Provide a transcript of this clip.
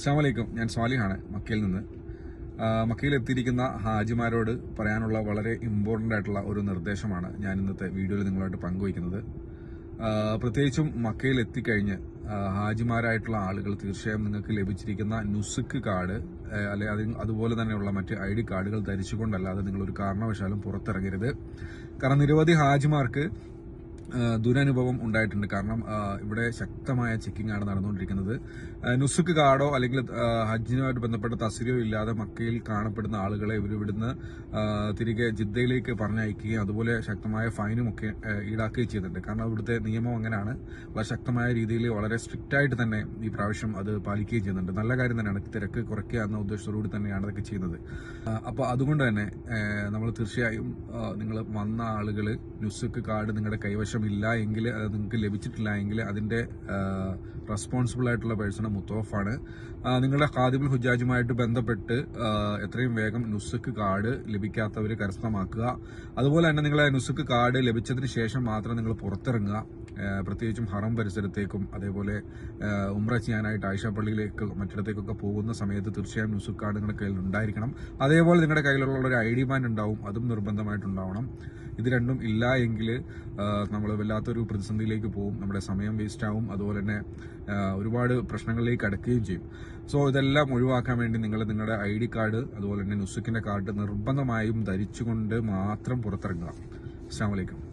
അസ്സാമലൈക്കും ഞാൻ സ്വാലിഹാണ് മക്കയിൽ നിന്ന്. മക്കയിൽ എത്തിയിരിക്കുന്ന ഹാജിമാരോട് പറയാനുള്ള വളരെ ഇമ്പോർട്ടന്റ് ആയിട്ടുള്ള ഒരു നിർദ്ദേശമാണ് ഞാൻ ഇന്നത്തെ വീഡിയോയിൽ നിങ്ങളുമായിട്ട് പങ്കുവയ്ക്കുന്നത്. പ്രത്യേകിച്ചും മക്കയിൽ എത്തിക്കഴിഞ്ഞ് ഹാജിമാരായിട്ടുള്ള ആളുകൾ തീർച്ചയായും നിങ്ങൾക്ക് ലഭിച്ചിരിക്കുന്ന നുസുക്ക് കാർഡ് അല്ലെ അത് അതുപോലെ തന്നെയുള്ള മറ്റ് ഐ ഡി കാർഡുകൾ ധരിച്ചുകൊണ്ടല്ലാതെ നിങ്ങളൊരു കാരണവശാലും പുറത്തിറങ്ങരുത്. കാരണം നിരവധി ഹാജിമാർക്ക് ദുരനുഭവം ഉണ്ടായിട്ടുണ്ട്. കാരണം ഇവിടെ ശക്തമായ ചെക്കിംഗ് ആണ് നടന്നുകൊണ്ടിരിക്കുന്നത്. നുസുക്ക് കാർഡോ അല്ലെങ്കിൽ ഹജ്ജിനുമായിട്ട് ബന്ധപ്പെട്ട തസ്രിയോ ഇല്ലാതെ മക്കയിൽ കാണപ്പെടുന്ന ആളുകളെ ഇവർ ഇവിടുന്ന് തിരികെ ജിദ്ദയിലേക്ക് പറഞ്ഞയക്കുകയും അതുപോലെ ശക്തമായ ഫൈനും ഒക്കെ ഈടാക്കുകയും ചെയ്യുന്നുണ്ട് കാരണം ഇവിടുത്തെ നിയമം അങ്ങനെയാണ്. വളരെ ശക്തമായ രീതിയിൽ വളരെ സ്ട്രിക്റ്റ് ആയിട്ട് തന്നെ ഈ പ്രാവശ്യം അത് പാലിക്കുകയും ചെയ്യുന്നുണ്ട്. നല്ല കാര്യം തന്നെയാണ്. തിരക്ക് കുറയ്ക്കുക എന്ന ഉദ്ദേശത്തോടുകൂടി തന്നെയാണ് ഇതൊക്കെ ചെയ്യുന്നത്. അപ്പോൾ അതുകൊണ്ട് തന്നെ നമ്മൾ തീർച്ചയായും നിങ്ങൾ വന്ന ആളുകൾ നുസുക്ക് കാർഡ് നിങ്ങളുടെ കൈവശം ഇല്ല എങ്കിൽ അത് നിങ്ങൾക്ക് ലഭിച്ചിട്ടില്ല എങ്കിൽ അതിന്റെ റെസ്പോൺസിബിൾ ആയിട്ടുള്ള പേഴ്സൺ മുത്തോഫാണ് നിങ്ങളുടെ ഖാദിബുൽ ഹുജാജുമായിട്ട് ബന്ധപ്പെട്ട് എത്രയും വേഗം നുസുക്ക് കാർഡ് ലഭിക്കാത്തവർ കരസ്ഥമാക്കുക. അതുപോലെ തന്നെ നിങ്ങളെ നുസുക്ക് കാർഡ് ലഭിച്ചതിന് ശേഷം മാത്രം നിങ്ങൾ പുറത്തിറങ്ങുക. പ്രത്യേകിച്ചും ഹറം പരിസരത്തേക്കും അതേപോലെ ഉമ്ര ചെയ്യാനായിട്ട് ആയിഷ പള്ളിയിലേക്ക് മറ്റിടത്തേക്കൊക്കെ പോകുന്ന സമയത്ത് തീർച്ചയായും നുസുക്ക് കാർഡ് നിങ്ങളുടെ കയ്യിൽ ഉണ്ടായിരിക്കണം അതേപോലെ നിങ്ങളുടെ കയ്യിലുള്ള ഒരു ഐ ഡി ഉണ്ടാവും അതും നിർബന്ധമായിട്ടുണ്ടാവണം. ഇത് രണ്ടും ഇല്ല എങ്കിൽ നമ്മൾ വല്ലാത്തൊരു പ്രതിസന്ധിയിലേക്ക് പോകും. നമ്മുടെ സമയം വേസ്റ്റ് ആവും. അതുപോലെ തന്നെ ഒരുപാട് പ്രശ്നങ്ങളിലേക്ക് അടക്കുകയും ചെയ്യും. സോ ഇതെല്ലാം ഒഴിവാക്കാൻ വേണ്ടി നിങ്ങൾ നിങ്ങളുടെ ഐ ഡി കാർഡ് അതുപോലെ തന്നെ നുസുക്കിന്റെ കാർഡ് നിർബന്ധമായും ധരിച്ചുകൊണ്ട് മാത്രം പുറത്തിറങ്ങുക. അസ്സാം വലൈക്കും